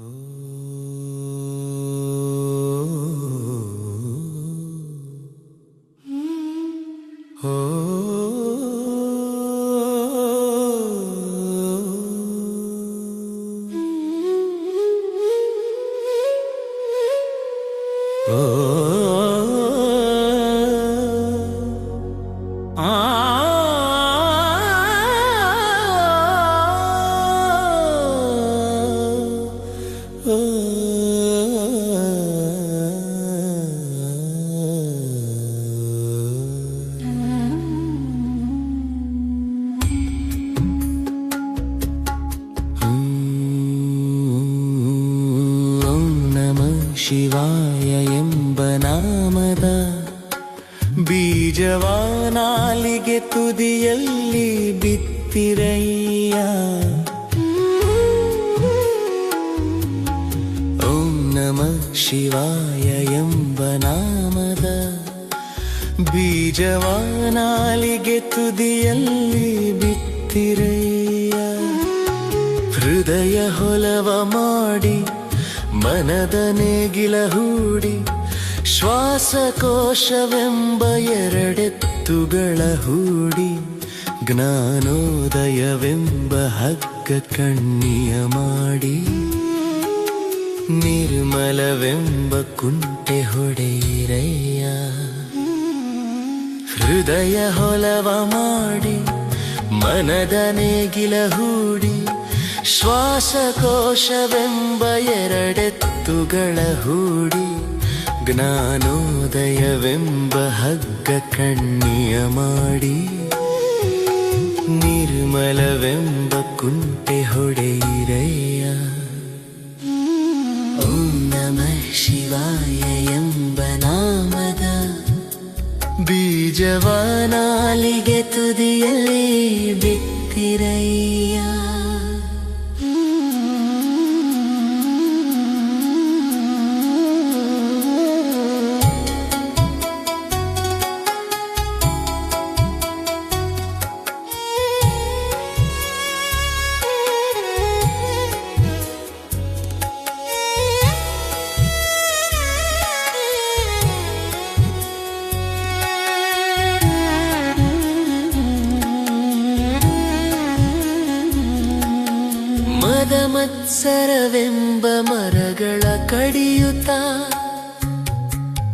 ಓಂ ಬೀಜವಾನಾಲಿಗೆ ತುದಿಯಲ್ಲಿ ಬಿತ್ತಿರಯ್ಯ ಹೃದಯ ಹೊಲವ ಮಾಡಿ, ಮನದ ನೇಗಿಲ ಹೂಡಿ, ಶ್ವಾಸಕೋಶವೆಂಬ ಎರಡೆತ್ತುಗಳ ಹೂಡಿ, ಜ್ಞಾನೋದಯವೆಂಬ ಹಗ್ಗ ಕಣ್ಣಿಯ ಮಾಡಿ, ನಿರ್ಮಲವೆಂಬ ಕುಂಟೆ ಹೊಡೆಯಿರಯ್ಯ. ಹೃದಯ ಹೊಲವ ಮಾಡಿ, ಮನದ ನೇಗಿಲ ಹೂಡಿ, ಶ್ವಾಸಕೋಶವೆಂಬ ಎರಡೆತ್ತುಗಳ ಹೂಡಿ, ಜ್ಞಾನೋದಯವೆಂಬ ಹಗ್ಗ ಕಣ್ಣಿಯ ಮಾಡಿ, ನಿರ್ಮಲವೆಂಬ ಕುಂಟೆ ಹೊಡೆಯಿರಯ್ಯ ಓಂ ನಮಃ ಶಿವಾಯ ನಾಮದ ಬೀಜವಾನಾಲಿಗೆ ತುದಿಯಲ್ಲಿ ಬಿತ್ತಿರಯ್ಯ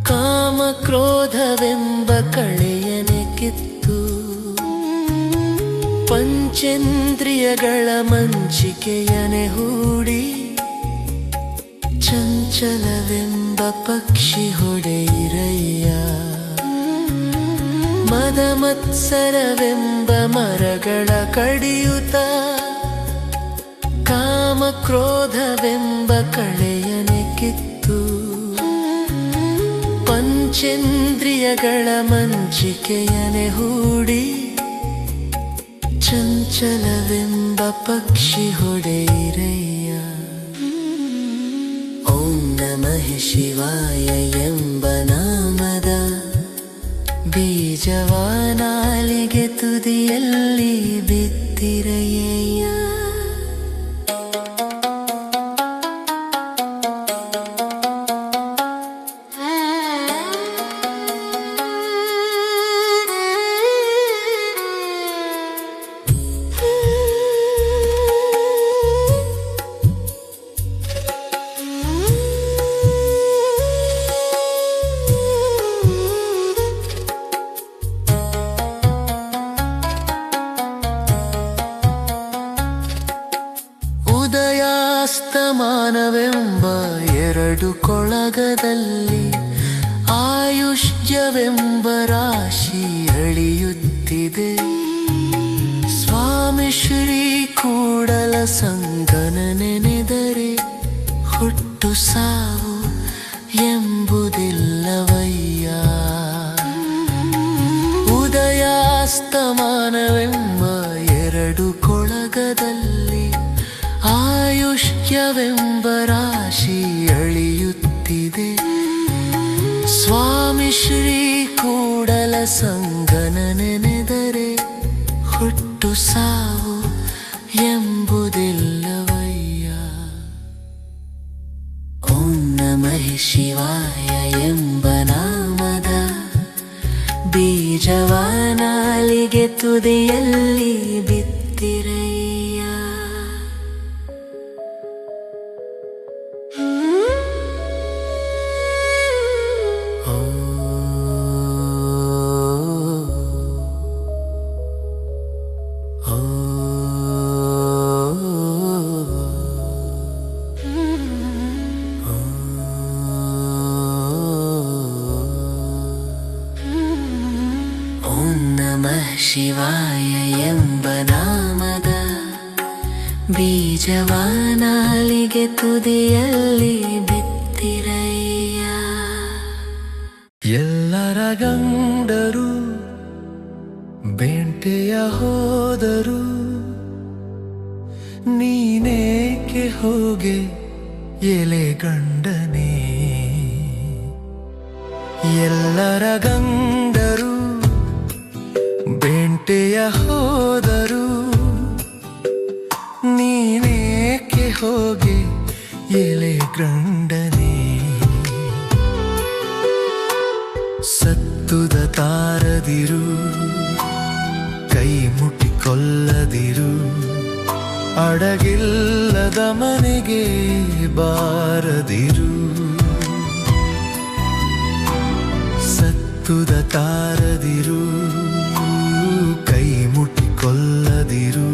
ಕಾಮ ಕ್ರೋಧವೆಂಬ ಕಳೆಯನೆ ಕಿತ್ತು. ಪಂಚೇಂದ್ರಿಯಗಳ ಮಂಚಿಕೆಯನೆ ಹೂಡಿ. ಚಂಚಲವೆಂಬ ಪಕ್ಷಿ ಹೊಡೆಯಿರಯ್ಯ. ಮದ ಮತ್ಸರವೆಂಬ ಮರಗಳ ಕಡಿಯುತ. ಕಾಮ ಕ್ರೋಧವೆಂಬ ಕಳೆಯನೆ ಪಂಚೇಂದ್ರಿಯಗಳ ಮಂಚಿಕೆಯನೆ ಹೂಡಿ ಚಂಚಲವೆಂಬ ಪಕ್ಷಿ ಹೊಡೆಯಿರಯ್ಯ. ಓಂ ನಮಃ ಶಿವಾಯ ಎಂಬ ನಾಮದ ಬೀಜವಾನಾಲಿಗೆ ತುದಿಯಲ್ಲಿ ಬಿತ್ತಿರಯ್ಯ ಹುಟ್ಟು ಸಾವು ಎಂಬುದಿಲ್ಲವಯ್ಯ. ಉದಯಾಸ್ತಮಾನವೆಂಬ ಎರಡು ಕೊಳಗದಲ್ಲಿ ಆಯುಷ್ಯವೆಂಬ ಎಂಬ ನಾಮದ ಬೀಜವಾನಾಲಿಗೆ ತುದಿಯಲ್ಲಿ ಬಿತ್ತಿರಯ್ಯ ಶಿವಾಯ ಎಂಬ ನಾಮದ ಬೀಜವಾನಾಲಿಗೆ ತುದಿಯಲ್ಲಿ ಬಿತ್ತಿರಯ್ಯ. ಎಲ್ಲರ ಗಂಡರು, ಬೆಂಟೆಯ ಹೋದರು, ನೀನೇಕೆ ಹೋಗೆ ಎಲೆ ಗಂಡನೇ? ಎಲ್ಲರ ಗಂಡರು ಮನೆಗೆ ಬಾರದಿರು. ಸತ್ತುದ ತಾರದಿರು ಕೈ ಮುಟ್ಟಿಕೊಳ್ಳದಿರು.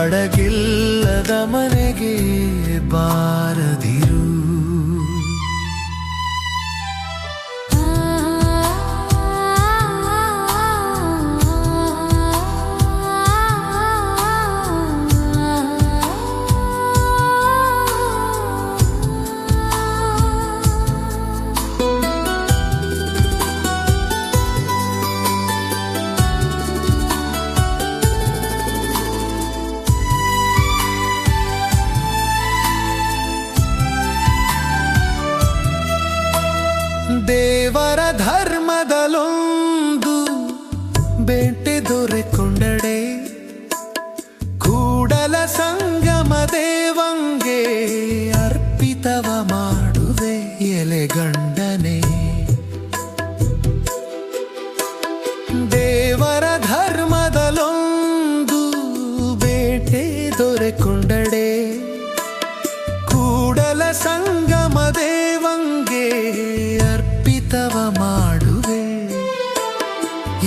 ಅಡಗಿಲ್ಲದ ಮನೆಗೆ ಬಾರದಿರು ದೇವರ ಧರ್ಮದಲ್ಲೊಂದು ಬೇಟೆ ದೊರೆಕೊಂಡಡೆ. ಕೂಡಲ ಸಂಗಮ ದೇವಂಗೆ ಅರ್ಪಿತವ ಮಾಡುವೆ ಎಲೆ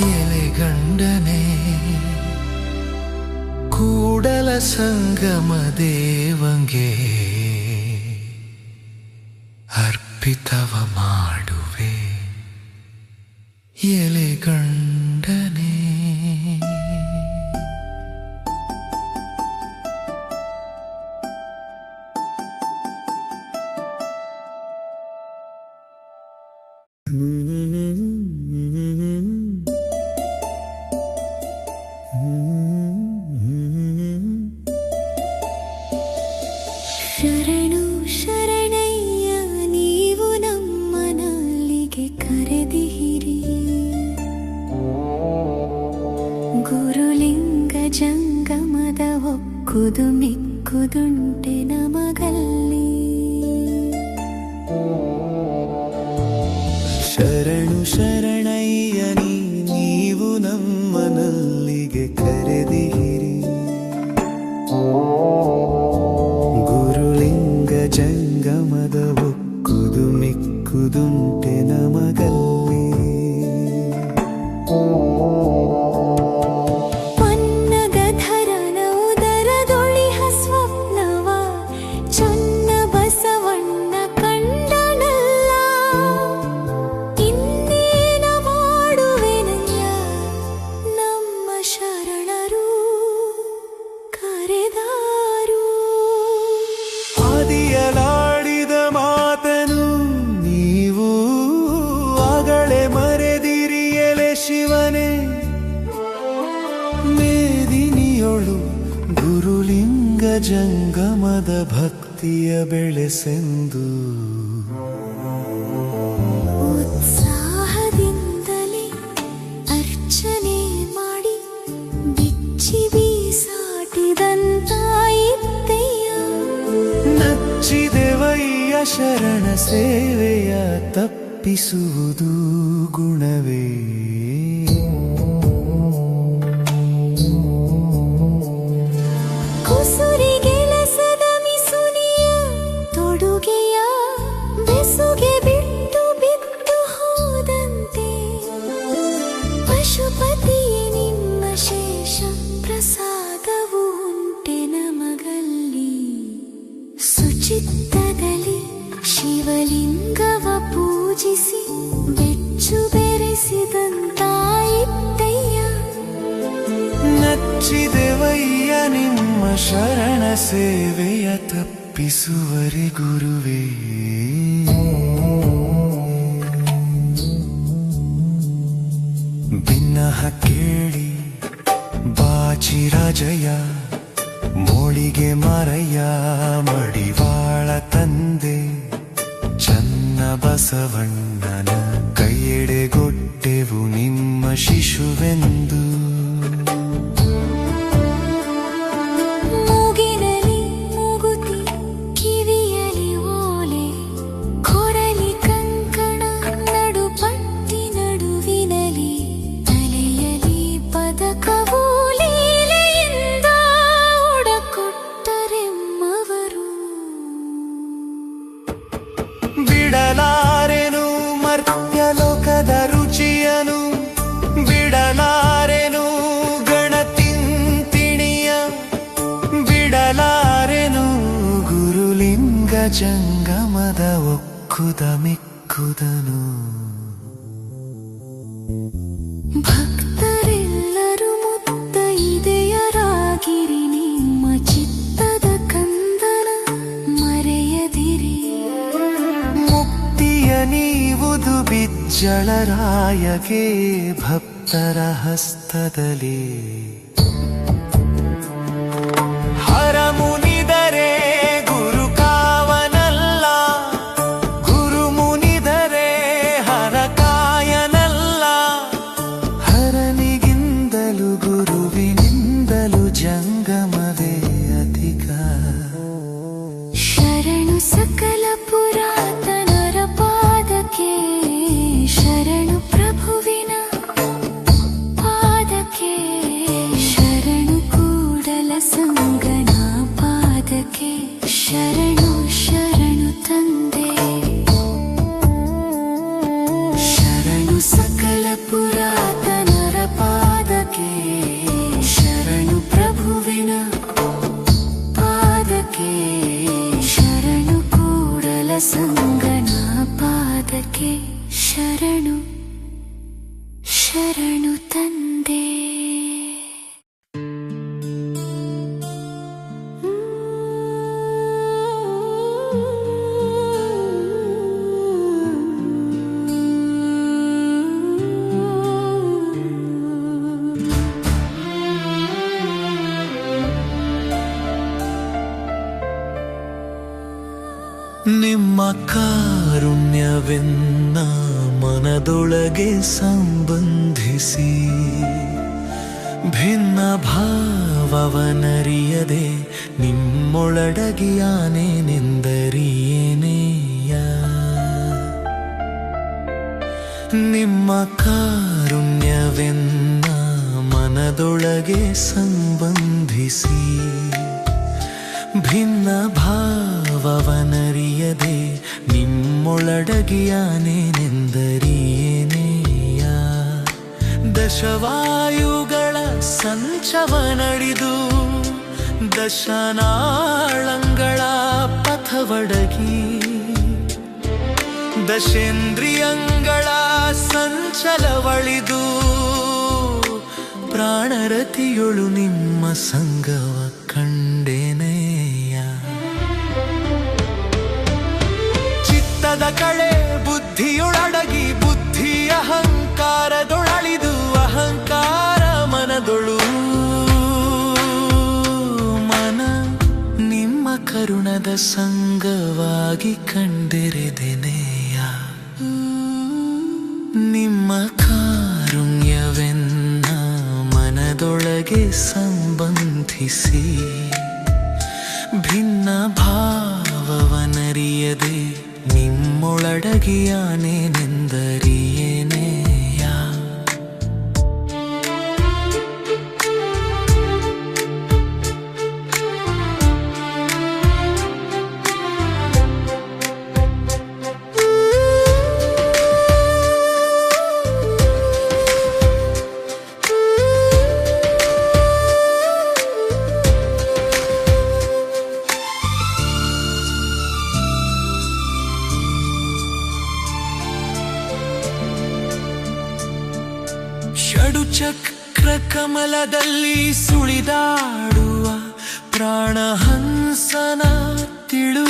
ಎಲೆ ಗಂಡನೆ ಕೂಡಲ ಸಂಗಮ ದೇವಂಗೆ ಅರ್ಪಿತವ ಮಾಡುವೆ ಎಲೆ ಗುರುಲಿಂಗ ಜಂಗಮದ ಜಂಗಮದ ಭಕ್ತಿಯ ಬೆಳೆಸೆಂದು ಉತ್ಸಾಹದಿಂದಲೇ ಅರ್ಚನೆ ಮಾಡಿ ಬಿಚ್ಚಿ ಬೀಸಾಟಿದಂತಾಯಿತ್ತಯ್ಯ ನಚ್ಚಿದೆವಯ್ಯ ಶರಣ ಸೇವೆಯ ತಪ್ಪಿಸುವುದು ಗುಣವೇ? ನಿಮ್ಮ ಶರಣ ಸೇವೆಯ ತಪ್ಪಿಸುವರೆ ಗುರುವೇ. ಭಿನ್ನಹ ಕೇಳಿ ಬಾಚಿರಾಜಯ ಮೋಳಿಗೆ ಮಾರಯ್ಯ, ಮಡಿವಾಳ ತಂದೆ, ಚನ್ನ ಬಸವಣ್ಣನ ಕೈಯೆಡೆಗೊಟ್ಟೆವು ನಿಮ್ಮ ಶಿಶುವೆಂದು. ಮಿಕ್ಕುದನು ಭಕ್ತರೆಲ್ಲರೂ ಮುತ್ತ ಇದೆಯರಾಗಿರಿ. ನಿಮ್ಮ ಚಿತ್ತದ ಕಂದನ ಮರೆಯದಿರಿ. ಮುಕ್ತಿಯ ನೀವುದು ಬಿಜ್ಜಳರಾಯಗೆ ಭಕ್ತರ ಹಸ್ತದಲ್ಲಿ ನಿಮ್ಮ ಕಾರುಣ್ಯವೆನ್ನ ಮನದೊಳಗೆ ಸಂಬಂಧಿಸಿ. ಭಿನ್ನ ಭಾವವನರಿಯದೆ ನಿಮ್ಮೊಳಡಗಿಯಾನೇನೆಂದರಿಯೇನೆಯ ನಿಮ್ಮ ಕಾರುಣ್ಯವೆನ್ನ ಮನದೊಳಗೆ ಸಂಬಂಧಿಸಿ. ಭಿನ್ನ ಭಾವವನರಿಯದೆ ನಿಮ್ಮೊಳಡಗಿಯಾನೇನೆಂದರಿಯೇನೆಯ? ದಶವಾಯುಗಳ ಸಂಚವ ನಡಿದು ದಶನಾಳಂಗಳ ಪಥವಡಗಿ. ದಶೇಂದ್ರಿಯಂಗಳ ಸಂಚಲವಳಿದು ಪ್ರಾಣರತಿಯೊಳು ನಿಮ್ಮ ಸಂಗವ ಕಳೆ ಬುದ್ಧಿಯೊಳಡಗಿ ಬುದ್ಧಿ ಅಹಂಕಾರದೊಳಳಿದು ಅಹಂಕಾರ ಮನದೊಳು. ಮನ ನಿಮ್ಮ ಕರುಣದ ಸಂಗವಾಗಿ ಕಂಡೆರೆದೆನೆಯ. ನಿಮ್ಮ ಕಾರುಣ್ಯವೆನ್ನ ಮನದೊಳಗೆ ಸಂಬಂಧಿಸಿ. ಭಿನ್ನ ಭಾವವನರಿಯದೆ ಭಾವವನರಿಯದೆ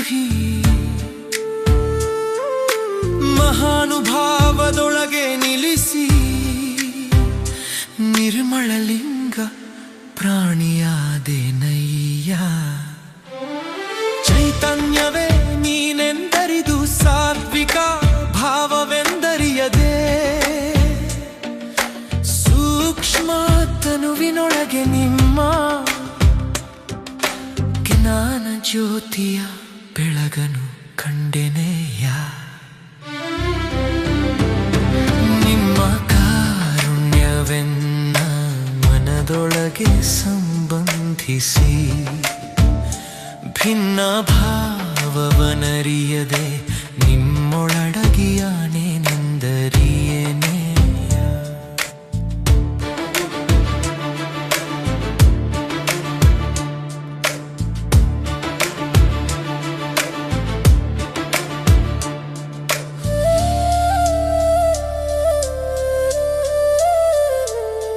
ತಿಳುಹಿ ಮಹಾನುಭಾವದೊಳಗೆ ನಿಲ್ಲಿಸಿ. ನಿರ್ಮಳಲಿಂಗ ಪ್ರಾಣಿಯಾದೆನಯ್ಯ. ಚೈತನ್ಯವೇ ನೀನೆಂದರಿದು ಸಾತ್ವಿಕ ಭಾವವೆಂದರಿಯದೆ. ಸೂಕ್ಷ್ಮ ತನುವಿನೊಳಗೆ ನಿಮ್ಮ ಜ್ಞಾನ ಜ್ಯೋತಿಯ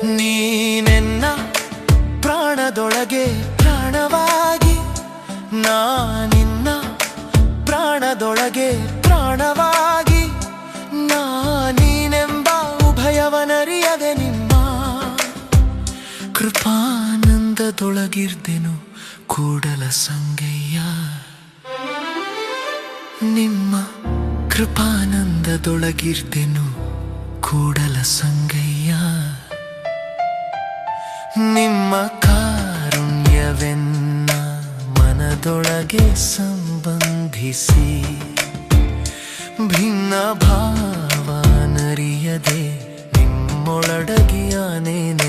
ನೀನೆನ್ನ ಪ್ರಾಣದೊಳಗೆ ಪ್ರಾಣವಾಗಿ, ನಾನಿನ್ನ ಪ್ರಾಣದೊಳಗೆ ಪ್ರಾಣವಾಗಿ ನಾನೀನೆಂಬ ಉಭಯವನರಿಯದೆ ನಿಮ್ಮ ಕೃಪಾನಂದದೊಳಗಿರ್ದೆನು ಕೂಡಲ ಸಂಗಯ್ಯ. ನಿಮ್ಮ ಕೃಪಾನಂದದೊಳಗಿರ್ದೆನು ಕೂಡಲ ಸಂಗಯ್ಯ ನಿಮ್ಮ ಕಾರುಣ್ಯವೆನ್ನ ಮನದೊಳಗೆ ಸಂಬಂಧಿಸಿ. ಭಿನ್ನ ಭಾವನರಿಯದೆ ನಿಮ್ಮೊಳಡಗಿಯಾನೇನೆ.